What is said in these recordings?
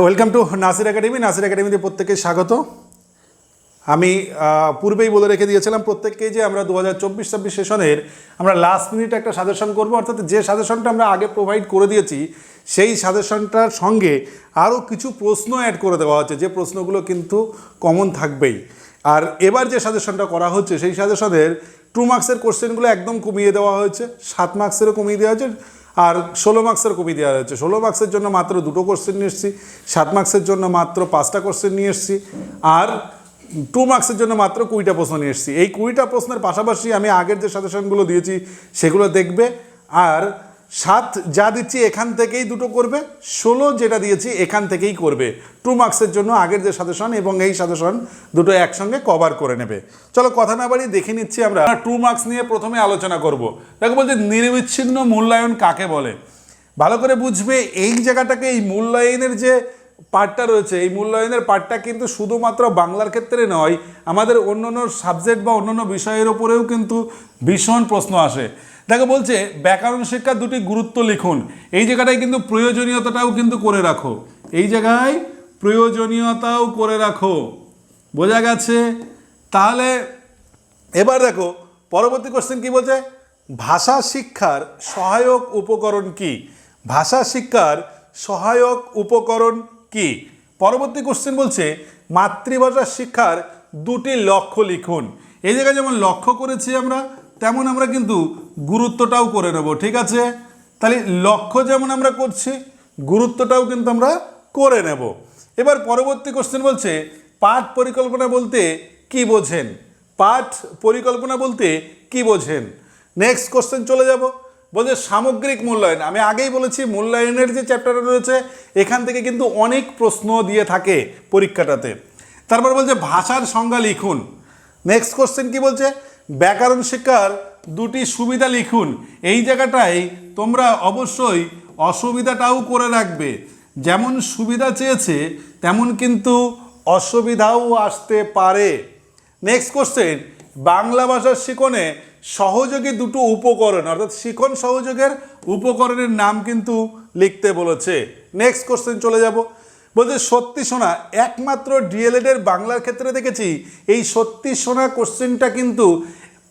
Welcome to Nasir academy Nasir একাডেমিতে প্রত্যেককে স্বাগত। আমি পূর্বেই বলে রেখে দিয়েছিলাম প্রত্যেককেই যে আমরা দু হাজার চব্বিশ ছাব্বিশ সেশনের আমরা লাস্ট মিনিট একটা সাজেশন করব। অর্থাৎ যে সাজেশনটা আমরা আগে প্রোভাইড করে দিয়েছি, সেই সাজেশনটার সঙ্গে আরও কিছু প্রশ্ন অ্যাড করে দেওয়া হচ্ছে। যে প্রশ্নগুলো কিন্তু কমন থাকবেই। আর এবার যে সাজেশনটা করা হচ্ছে, সেই সাজেশনের টু মার্কসের কোশ্চেনগুলো একদম কমিয়ে দেওয়া হয়েছে। সাত মার্কসেরও কমিয়ে দেওয়া হয়েছে। আর ষোলো মার্ক্সের কপি দেওয়া হয়েছে ষোলো মার্ক্সের জন্য মাত্র দুটো কোশ্চেন নিয়ে এসেছি, সাত মার্ক্সের জন্য মাত্র পাঁচটা কোশ্চেন নিয়ে এসেছি, আর টু মার্ক্সের জন্য মাত্র কুড়িটা প্রশ্ন নিয়ে এসেছি। এই কুড়িটা প্রশ্নের পাশাপাশি আমি আগের যে সাজেশনগুলো দিয়েছি, সেগুলো দেখবে। আর সাত যা দিচ্ছি এখান থেকেই দুটো করবে, ষোলো যেটা দিয়েছি এখান থেকেই করবে। টু মার্কসের জন্য আগের যে সাজেশন এবং এই সাজেশন দুটো একসঙ্গে কভার করে নেবে। চলো কথা না বাড়ি দেখে নিচ্ছি আমরা টু মার্কস নিয়ে প্রথমে আলোচনা করব। দেখো বলছে, নিরবিচ্ছিন্ন মূল্যায়ন কাকে বলে? ভালো করে বুঝবে, এই জায়গাটাকে এই মূল্যায়নের যে পার্টটা রয়েছে, এই মূল্যায়নের পার্টটা কিন্তু শুধুমাত্র বাংলার ক্ষেত্রে নয়, আমাদের অন্য অন্য সাবজেক্ট বা অন্য অন্য বিষয়ের ওপরেও কিন্তু ভীষণ প্রশ্ন আসে। দেখো বলছে, ব্যাকরণ শিক্ষার দুটি গুরুত্ব লিখুন। এই জায়গাটায় কিন্তু প্রয়োজনীয়তাটাও কিন্তু করে রাখো। এই জায়গায় প্রয়োজনীয়তাও করে রাখো। বোঝা গেছে? তাহলে এবার দেখো, পরবর্তী কোশ্চেন কি বলছে? ভাষা শিক্ষার সহায়ক উপকরণ কি? ভাষা শিক্ষার সহায়ক উপকরণ কি? পরবর্তী কোশ্চেন বলছে, মাতৃভাষা শিক্ষার দুটি লক্ষ্য লিখুন। এই জায়গায় যেমন লক্ষ্য করেছি আমরা, তেমন আমরা কিন্তু গুরুত্বটাও করে নেব, ঠিক আছে? তাহলে লক্ষ্য যেমন আমরা করছি, গুরুত্বটাও কিন্তু আমরা করে নেব। এবার পরবর্তী কোশ্চেন বলছে, পাঠ পরিকল্পনা বলতে কি বোঝেন? পাঠ পরিকল্পনা বলতে কি বোঝেন? নেক্সট কোশ্চেন চলে যাব। বলছে সামগ্রিক মূল্যায়ন। আমি আগেই বলেছি, মূল্যায়নের যে চ্যাপ্টারটা রয়েছে, এখান থেকে কিন্তু অনেক প্রশ্ন দিয়ে থাকে পরীক্ষাটাতে। তারপর বলছে, ভাষার সংজ্ঞা লিখুন। নেক্সট কোশ্চেন কি বলছে? ব্যাকরণ শিক্ষার দুটি সুবিধা লিখুন। এই জায়গাটায় তোমরা অবশ্যই অসুবিধাটাও করে রাখবে। যেমন সুবিধা চেয়েছে, তেমন কিন্তু অসুবিধাও আসতে পারে। নেক্সট কোশ্চেন বাংলা ভাষার শিখনে সহযোগী দুটো উপকরণ, অর্থাৎ শিখন সহযোগের উপকরণের নাম কিন্তু লিখতে বলেছে। নেক্সট কোশ্চেন চলে যাব। বলছে, সত্যি শোনা একমাত্র ডিএলএড এর বাংলার ক্ষেত্রে দেখেছি, এই সত্যি শোনা কোশ্চেনটা কিন্তু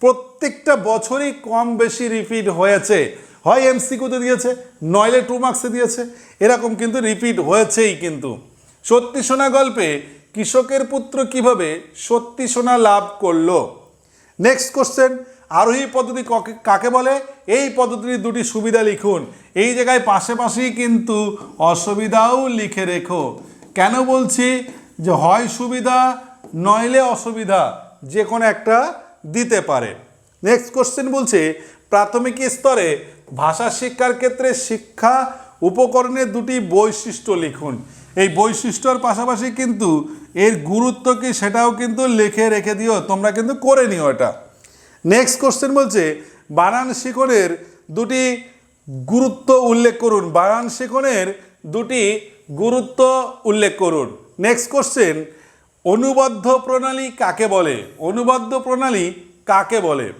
প্রত্যেকটা বছরই কম বেশি রিপিট হয়েছে। হয় এমসিকিউতে দিয়েছে, নইলে টু মার্কসে দিয়েছে। এরকম কিন্তু রিপিট হয়েছেই কিন্তু। সত্যি শোনা গল্পে কৃষকের পুত্র কীভাবে সত্যি শোনা লাভ করল? নেক্সট কোশ্চেন আরোহী পদ্ধতি কাকে বলে? এই পদ্ধতির দুটি সুবিধা লিখুন। এই জায়গায় পাশাপাশি কিন্তু অসুবিধাও লিখে রেখো। কেন বলছি? যে হয় সুবিধা, নইলে অসুবিধা। যে কোনো একটা দিতে পারে। নেক্সট কোশ্চেন বলছে, প্রাথমিক স্তরে ভাষা শিক্ষার ক্ষেত্রে শিক্ষা উপকরণের দুটি বৈশিষ্ট্য লিখুন। এই বৈশিষ্ট্যর পাশাপাশি কিন্তু এর গুরুত্ব কি সেটাও কিন্তু লিখে রেখে দিও, তোমরা কিন্তু করে নিও এটা। নেক্সট কোশ্চেন বলছে, বানান শিখনের দুটি গুরুত্ব উল্লেখ করুন। বানান শিখনের দুটি গুরুত্ব উল্লেখ করুন। নেক্সট কোশ্চেন অনুবদ্ধ প্রণালী কাকে বলে? অনুবদ্ধ প্রণালী কাকে বলে?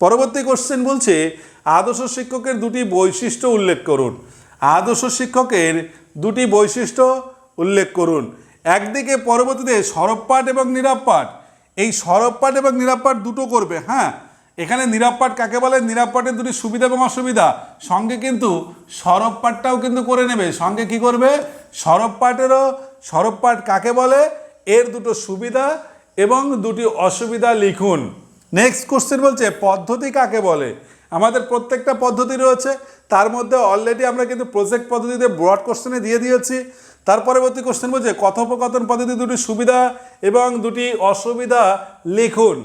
পরবর্তী কোশ্চেন বলছে, আদর্শ শিক্ষকের দুটি বৈশিষ্ট্য উল্লেখ করুন। আদর্শ শিক্ষকের দুটি বৈশিষ্ট্য উল্লেখ করুন। একদিকে পরবর্তীতে সরব পাঠ এবং নীরব পাঠ। এই সরব পাঠ এবং নীরব পাঠ দুটো করবে হ্যাঁ? এখানে নীরব পাঠ কাকে বলে? নীরব পাঠের দুটি সুবিধা এবং অসুবিধা। সঙ্গে কিন্তু সরব পাঠটাও কিন্তু করে নেবে। সঙ্গে কি করবে? সরব পাঠেরও, সরব কাকে বলে? এর দুটো সুবিধা এবং দুটি অসুবিধা লিখুন। নেক্সট কোশ্চেন বলছে, পদ্ধতি কাকে বলে? আমাদের প্রত্যেকটা পদ্ধতি রয়েছে, তার মধ্যে অলরেডি আমরা কিন্তু প্রজেক্ট পদ্ধতিতে ব্রড কোশ্চেনে দিয়ে দিয়েছি। তার পরবর্তী কোশ্চেন বলছে, কথোপকথন পদ্ধতি দুটি সুবিধা এবং দুটি অসুবিধা লিখুন।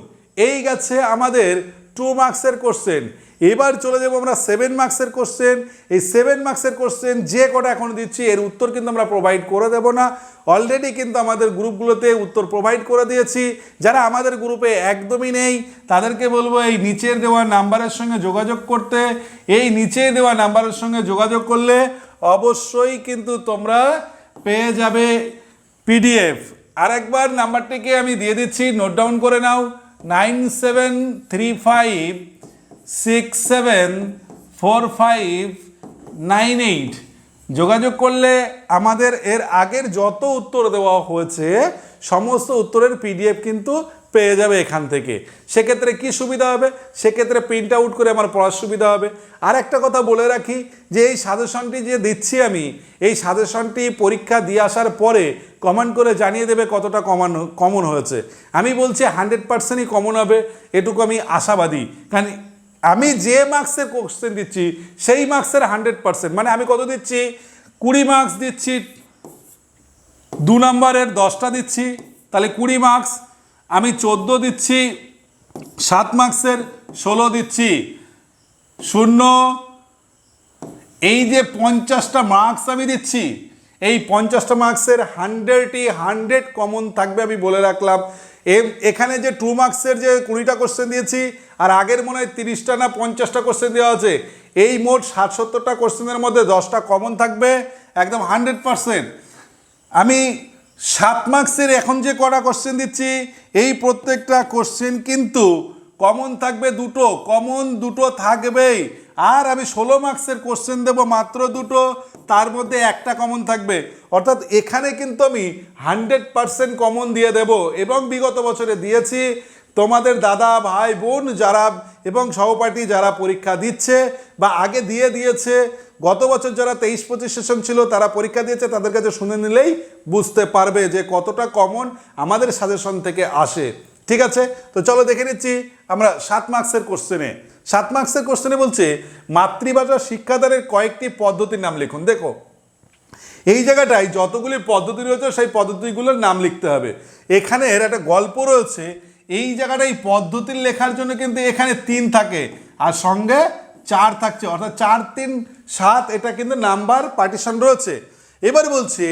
এই গেছে আমাদের টু মার্কসের কোশ্চেন এবার চলে যাব আমরা সেভেন মার্কসের কোশ্চেন এই সেভেন মার্কসের কোশ্চেন যে কটা এখন দিচ্ছি, এর উত্তর কিন্তু আমরা প্রোভাইড করে দেব না। অলরেডি কিন্তু আমাদের গ্রুপগুলোতে উত্তর প্রোভাইড করে দিয়েছি। যারা আমাদের গ্রুপে একদমই নেই, তাদেরকে বলব এই নিচের দেওয়া নাম্বারের সঙ্গে যোগাযোগ করতে। এই নিচে দেওয়া নাম্বারের সঙ্গে যোগাযোগ করলে অবশ্যই কিন্তু তোমরা পেয়ে যাবে পিডিএফ আর একবার নাম্বারটিকে আমি দিয়ে দিচ্ছি নোট ডাউন করে নাও। Nine seven three five six seven four five nine eight যোগাযোগ করলে আমাদের এর আগের যত উত্তর দেওয়া হয়েছে, সমস্ত উত্তরের পিডিএফ কিন্তু পেয়ে যাবে এখান থেকে। সেক্ষেত্রে কি সুবিধা হবে? সেক্ষেত্রে প্রিন্ট আউট করে আমার পড়ার সুবিধা হবে। আর একটা কথা বলে রাখি যে, এই সাজেশনটি যে দিচ্ছি আমি, এই সাজেশনটি পরীক্ষা দিয়ে আসার পরে কমেন্ট করে জানিয়ে দেবে কতটা কমান কমন হয়েছে। আমি বলছি হান্ড্রেড পার্সেন্টই কমন হবে। এটুকু আমি আশাবাদী। কারণ আমি যে মার্কসের কোশ্চেন দিচ্ছি, সেই মার্কসের হান্ড্রেড পার্সেন্ট মানে আমি কত দিচ্ছি? কুড়ি মার্কস দিচ্ছি, দু নম্বরের দশটা দিচ্ছি। তাহলে কুড়ি মার্কস আমি চোদ্দ দিচ্ছি, সাত মার্কসের ষোলো দিচ্ছি। শূন্য, এই যে পঞ্চাশটা মার্কস আমি দিচ্ছি এই পঞ্চাশটা মার্কসের হান্ড্রেডই হান্ড্রেড কমন থাকবে আমি বলে রাখলাম। এখানে যে টু মার্কসের যে কুড়িটা কোশ্চেন দিয়েছি, আর আগের মনে হয় তিরিশটা না পঞ্চাশটা কোশ্চেন দেওয়া আছে, এই মোট ষাট সত্তরটা কোশ্চেনের মধ্যে দশটা কমন থাকবে, একদম হান্ড্রেড পার্সেন্ট আমি সাত মার্কসের এখন যে কটা কোশ্চেন দিচ্ছি, এই প্রত্যেকটা কোশ্চেন কিন্তু কমন থাকবে দুটো কমন দুটো থাকবেই। আর আমি ষোলো মার্কসের কোশ্চেন দেবো মাত্র দুটো, তার মধ্যে একটা কমন থাকবে। অর্থাৎ এখানে কিন্তু আমি হান্ড্রেড পার্সেন্ট কমন দিয়ে দেব এবং বিগত বছরে দিয়েছি। তোমাদের দাদা, ভাই, বোন যারা এবং সহপাঠী যারা পরীক্ষা দিচ্ছে বা আগে দিয়ে দিয়েছে, গত বছর যারা তেইশ পঁচিশ সেশন ছিল, তারা পরীক্ষা দিয়েছে, তাদের কাছে শুনে নিলেই বুঝতে পারবে যে কতটা কমন আমাদের সাজেশন থেকে আসে। ঠিক আছে? তো চলো দেখে নিচ্ছি, আমরা সাত মার্কসের কোশ্চেনে সাত মার্কসের কোশ্চেনে বলছে, মাতৃভাষা শিক্ষাদানের কয়েকটি পদ্ধতির নাম লিখুন। দেখো, এই জায়গাটায় যতগুলি পদ্ধতি রয়েছে, সেই পদ্ধতিগুলোর নাম লিখতে হবে। এখানে এর একটা গল্প রয়েছে, এই জায়গাটায় পদ্ধতির লেখার জন্য কিন্তু এখানে তিন থাকে, আর সঙ্গে চার থাকছে। অর্থাৎ চার, তিন, সাত, এটা কিন্তু নাম্বার পার্টিশন রয়েছে। এবার বলছে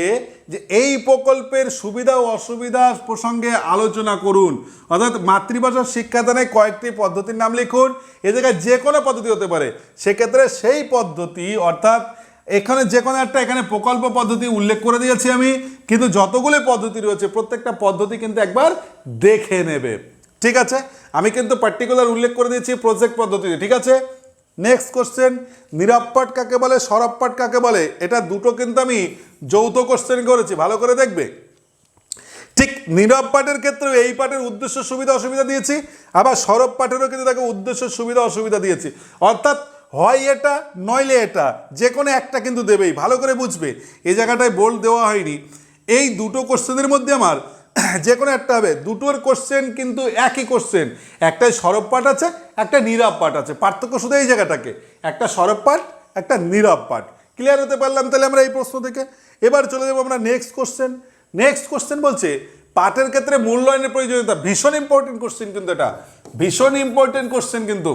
যে এই প্রকল্পের সুবিধা ও অসুবিধা প্রসঙ্গে আলোচনা করুন। অর্থাৎ মাতৃভাষা শিক্ষাদানে কয়েকটি পদ্ধতির নাম লিখুন। এ জায়গায় যে কোনো পদ্ধতি হতে পারে। সেক্ষেত্রে সেই পদ্ধতি, অর্থাৎ এখানে যে কোনো একটা এখানে প্রকল্প পদ্ধতি উল্লেখ করে দিয়েছি আমি, কিন্তু যতগুলো পদ্ধতি রয়েছে, প্রত্যেকটা পদ্ধতি কিন্তু একবার দেখে নেবে। ঠিক আছে? আমি কিন্তু পার্টিকুলার উল্লেখ করে দিয়েছি প্রজেক্ট পদ্ধতি ঠিক আছে? নেক্সট কোশ্চেন নিরাপপাট কাকে বলে সরবপাট কাকে বলে? এটা দুটো কিন্তু আমি যৌথ কোশ্চেন করেছি, ভালো করে দেখবে। ঠিক নীরব পাঠের ক্ষেত্রেও এই পাঠের উদ্দেশ্য সুবিধা, অসুবিধা দিয়েছি, আবার সরব পাঠেরও কিন্তু তাকে উদ্দেশ্য সুবিধা, অসুবিধা দিয়েছি। অর্থাৎ হয় এটা, নইলে এটা, যে কোনো একটা কিন্তু দেবেই, ভালো করে বুঝবে। এই জায়গাটায় বোল্ড দেওয়া হয়নি। এই দুটো কোশ্চেনের মধ্যে আমার যে কোনো একটা হবে। দুটোর কোশ্চেন কিন্তু একই কোশ্চেন একটাই সরব পাঠ আছে, একটা নীরব পাঠ আছে। পার্থক্য শুধু এই জায়গাটাকে। একটা সরব পাঠ, একটা নীরব পাঠ। ক্লিয়ার হতে পারলাম তাহলে আমরা এই প্রশ্ন থেকে? এবার চলে যাব আমরা নেক্সট কোশ্চেন নেক্সট কোশ্চেন বলছে, পাঠের ক্ষেত্রে মূল্যায়নের প্রয়োজনীয়তা ভীষণ ইম্পর্টেন্ট কোশ্চেন কিন্তু এটা। ভীষণ ইম্পর্টেন্ট কোশ্চেন কিন্তু।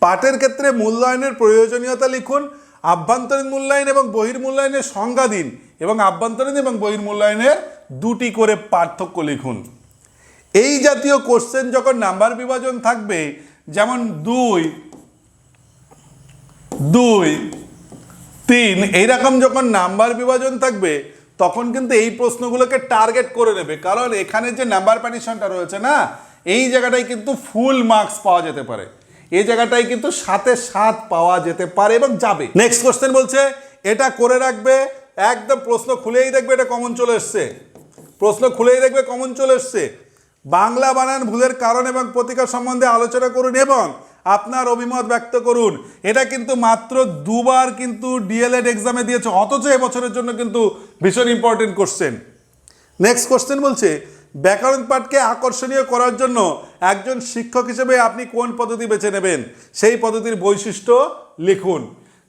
পাঠের ক্ষেত্রে মূল্যায়নের প্রয়োজনীয়তা লিখুন, আভ্যন্তরীণ মূল্যায়ন এবং বহির্মূল্যায়নের সংজ্ঞা দিন। এবং আভ্যন্তরীণ এবং বহির্মূল্যায়নের দুটি করে পার্থক্য লিখুন। এই জাতীয় কোশ্চেন যখন নাম্বার বিভাজন থাকবে, যেমন দুই দুই, তিন, এইরকম যখন নাম্বার বিভাজন থাকবে, তখন কিন্তু এই প্রশ্নগুলোকে টার্গেট করে নেবে। কারণ এখানে যে নাম্বার প্যানিশনটা রয়েছে না, এই জায়গাটায় কিন্তু ফুল মার্কস পাওয়া যেতে পারে। এই জায়গাটায় কিন্তু সাথে সাত পাওয়া যেতে পারে এবং যাবে। নেক্সট কোশ্চেন বলছে, এটা করে রাখবে, একদম প্রশ্ন খুলেই দেখবে, এটা কমন চলে এসছে। প্রশ্ন খুলেই দেখবে কমন চলে এসছে। বাংলা বানান ভুলের কারণ এবং প্রতিকার সম্বন্ধে আলোচনা করুন এবং আপনার অভিমত ব্যক্ত করুন। এটা কিন্তু মাত্র দুবার কিন্তু ডিএলএড এক্সামে দিয়েছে, অথচ এবছরের জন্য কিন্তু ভীষণ ইম্পর্টেন্ট কোশ্চেন নেক্সট কোশ্চেন বলছে, ব্যাকরণ পাঠকে আকর্ষণীয় করার জন্য একজন শিক্ষক হিসেবে আপনি কোন পদ্ধতি বেছে নেবেন? সেই পদ্ধতির বৈশিষ্ট্য লিখুন।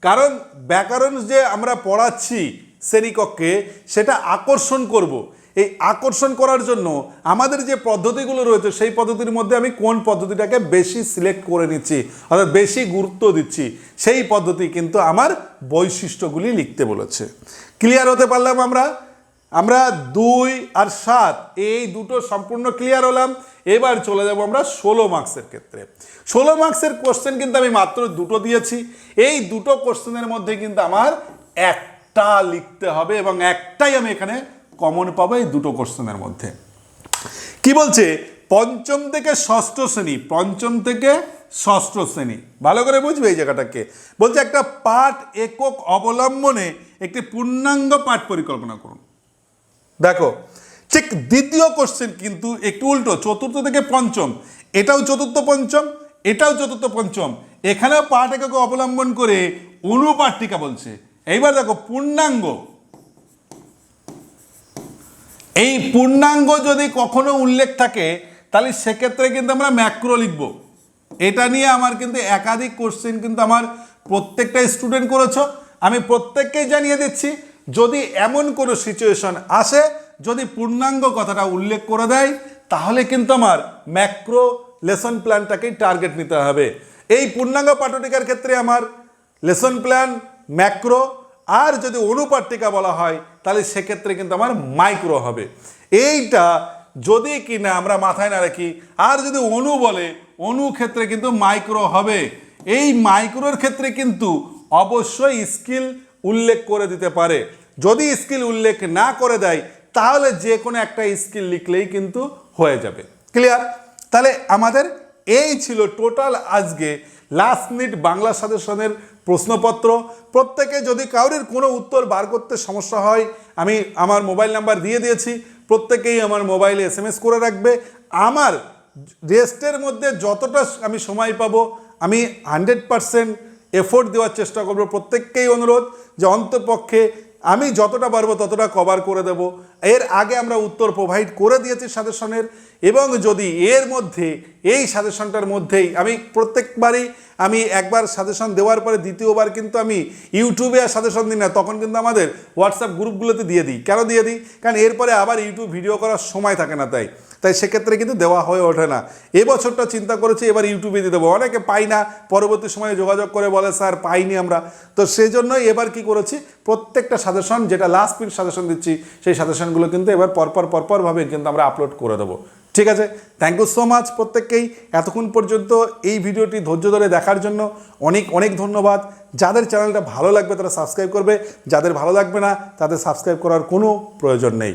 কারণ ব্যাকরণ যে আমরা পড়াচ্ছি শ্রেণীকক্ষে, সেটা আকর্ষণ করব। এই আকর্ষণ করার জন্য আমাদের যে পদ্ধতিগুলো রয়েছে, সেই পদ্ধতির মধ্যে আমি কোন পদ্ধতিটাকে বেশি সিলেক্ট করে নিচ্ছি, অর্থাৎ বেশি গুরুত্ব দিচ্ছি, সেই পদ্ধতি কিন্তু আমার বৈশিষ্ট্যগুলি লিখতে বলেছে। ক্লিয়ার হতে পারলাম আমরা? আমরা দুই আর সাত, এই দুটো সম্পূর্ণ ক্লিয়ার হলাম। এবার চলে যাব আমরা ষোলো মার্কসের ক্ষেত্রে। ষোলো মার্কসের কোশ্চেন কিন্তু আমি মাত্র দুটো দিয়েছি। এই দুটো কোশ্চেনের মধ্যে কিন্তু আমার একটা লিখতে হবে এবং একটাই আমি এখানে কমন পাবে এই দুটো কোশ্চেনের মধ্যে। কি বলছে? পঞ্চম থেকে ষষ্ঠ শ্রেণি, পঞ্চম থেকে ষষ্ঠ শ্রেণি। ভালো করে বুঝবে এই জায়গাটাকে। বলছে একটা পাঠ একক অবলম্বনে একটি পূর্ণাঙ্গ পাঠ পরিকল্পনা করুন। দেখো, ঠিক দ্বিতীয় কোশ্চেন কিন্তু একটু উল্টো, চতুর্থ থেকে পঞ্চম। এটাও চতুর্থ পঞ্চম, এটাও চতুর্থ পঞ্চম। এখানেও পাঠ একক অবলম্বন করে অনুপাঠিকা বলছে। এইবার দেখো, পূর্ণাঙ্গ। এই পূর্ণাঙ্গ যদি কখনো উল্লেখ থাকে, তাহলে সেক্ষেত্রে কিন্তু আমরা ম্যাক্রো লিখব। এটা নিয়ে আমার কিন্তু একাধিক কোশ্চেন কিন্তু আমার প্রত্যেকটা স্টুডেন্ট করেছ। আমি প্রত্যেককেই জানিয়ে দিচ্ছি, যদি এমন কোনো সিচুয়েশন আসে, যদি পূর্ণাঙ্গ কথাটা উল্লেখ করে দেয়, তাহলে কিন্তু আমার ম্যাক্রো লেসন প্ল্যানটাকেই টার্গেট নিতে হবে। এই পূর্ণাঙ্গ পাঠটিকার ক্ষেত্রে আমার লেসন প্ল্যান ম্যাক্রো আর যদি অনুপাট্টিকা বলা হয়, তাহলে সেক্ষেত্রে কিন্তু আমার মাইক্রো হবে। এইটা যদি কিনা আমরা মাথায় না রাখি, আর যদি অনু বলে, অনু ক্ষেত্রে কিন্তু মাইক্রো হবে। এই মাইক্রোর ক্ষেত্রে কিন্তু অবশ্যই স্কিল উল্লেখ করে দিতে পারে। যদি স্কিল উল্লেখ না করে দেয়, তাহলে যে কোনো একটা স্কিল লিখলেই কিন্তু হয়ে যাবে। ক্লিয়ার তাহলে আমাদের এই ছিল টোটাল আজকে লাস্ট মিনিট বাংলা সাজেশনের প্রশ্নপত্র, প্রত্যেকে যদি কারোর কোনো উত্তর বার করতে সমস্যা হয়, আমি আমার মোবাইল নাম্বার দিয়ে দিয়েছি, প্রত্যেকেই আমার মোবাইলে এস করে রাখবে। আমার রেস্টের মধ্যে যতটা আমি সময় পাবো, আমি হান্ড্রেড পারসেন্ট এফোর্ট দেওয়ার চেষ্টা করব। প্রত্যেককেই অনুরোধ যে অন্তপক্ষে আমি যতটা পারব ততটা কভার করে দেব। এর আগে আমরা উত্তর প্রোভাইড করে দিয়েছি সাজেশনের, এবং যদি এর মধ্যে, এই সাজেশনটার মধ্যেই আমি প্রত্যেকবারই আমি একবার সাজেশন দেওয়ার পরে দ্বিতীয়বার কিন্তু আমি ইউটিউবে আর সাজেশন দিই না, তখন কিন্তু আমাদের হোয়াটসঅ্যাপ গ্রুপগুলোতে দিয়ে দিই। কেন দিয়ে দিই? কারণ এরপরে আবার ইউটিউব ভিডিও করার সময় থাকে না তাই। তাই সেক্ষেত্রে কিন্তু দেওয়া হয়ে ওঠে না। এবছরটা চিন্তা করেছি, এবার ইউটিউবে দিয়ে দেবো। অনেকে পাই না, পরবর্তী সময়ে যোগাযোগ করে বলে, স্যার, পাইনি আমরা। তো সেই জন্যই এবার কি করেছি, প্রত্যেকটা সাজেশন, যেটা লাস্ট মিনিট সাজেশন দিচ্ছি, সেই সাজেশনগুলো কিন্তু এবার পরপর, পরপরভাবে কিন্তু আমরা আপলোড করে দেবো। ঠিক আছে? থ্যাংক ইউ সো মাচ প্রত্যেককেই। এতক্ষণ পর্যন্ত এই ভিডিওটি ধৈর্য ধরে দেখার জন্য অনেক অনেক ধন্যবাদ। যাদের চ্যানেলটা ভালো লাগবে তারা সাবস্ক্রাইব করবে। যাদের ভালো লাগবে না, তাদের সাবস্ক্রাইব করার কোনো প্রয়োজন নেই।